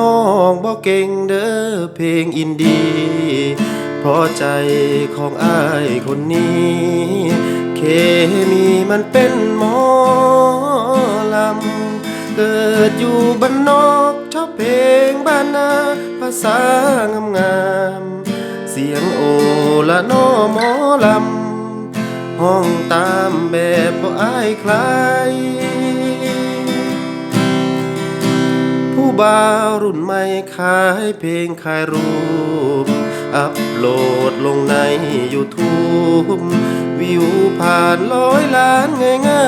ห้องบ่เก่งเด้อเพลงอินดีเพราะใจของอายคนนี้ เคมีมันเป็นหมอลำ เกิดอยู่บ้านนอกชอบเพลงบ้านนาภาษางามงามๆเสียงโอละนอหมอลำ ห้องตามแบบบ่อายใคร บาวรุ่นใหม่ขายเพลงขายรูป อัพโหลดลงใน YouTube วิวผ่านร้อยล้านง่า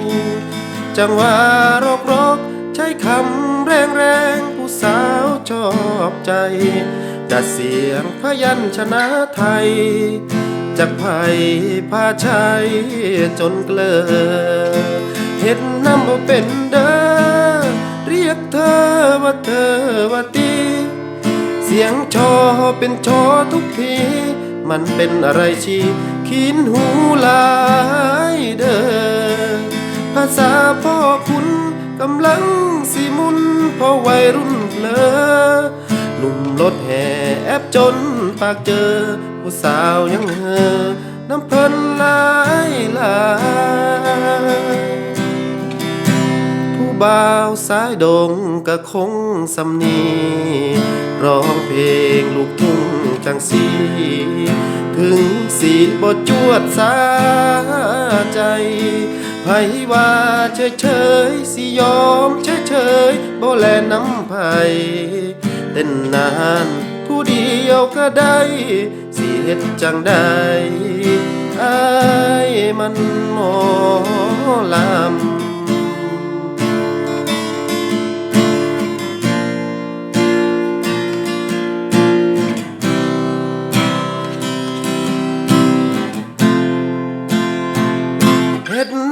ยๆ จังหวะรกรกใช้คำแรงแรงๆผู้สาวชอบใจ ดัดเสียงพยัญชนะไทย จากไผ่พาชัยจนเกลอเห็ดน้ำบ่เป็นเด้อ ว่าเธอว่าตีเสียงชอเป็นชอทุกที มันเป็นอะไรชีขีนหูลายเด้อภาษาพ่อคุณกำลังสิมุนพอวัยรุ่นเพลอหนุ่มรถแห่แอบจนปากเจอ ผู้สาวยังเฮอน้ำเพลินหลายลาย บ่าวสายดงก็คงสำนีร้องเพลงลูกทุ่งจังสี ถึงสีบทจวดสาใจไผว่าเฉยเฉยสิยอมเฉยเฉยบ่แลน้ำไผเต้นนานผู้เดียวก็ได้สิเฮ็ดจังได้อายมันหมอลำ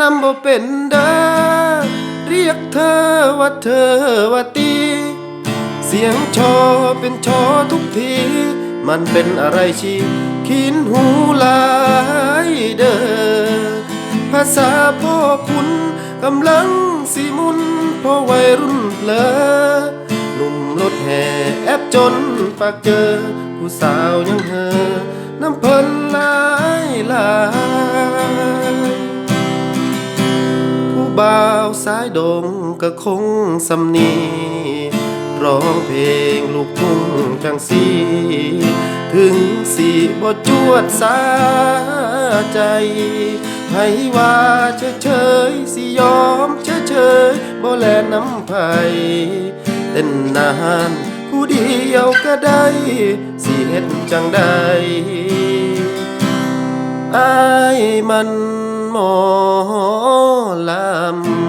นำบ่เป็นเด้อเรียกเธอว่าเธอว่าตี เสียงชอเป็นชอทุกที มันเป็นอะไรชีขีนหูหลายเด้อภาษาพ่อคุณกำลังสิมุนพอวัยรุ่นเพลอหนุ่มรถแห่แอบจนปากเจอ ผู้สาวยังเฮอน้ำเพลินหลายหลาย สายดงก็คงสำนีร้องเพลงลูกทุ่งจังสี ถึงสีบ่จวดสาใจให้ว่าเฉยเฉยสิยอมเฉยเฉยบ่แลน้ำไผ่เต้นนานผู้เดียวก็ได้สิเฮ็ดจังได้อายมันหมอลำ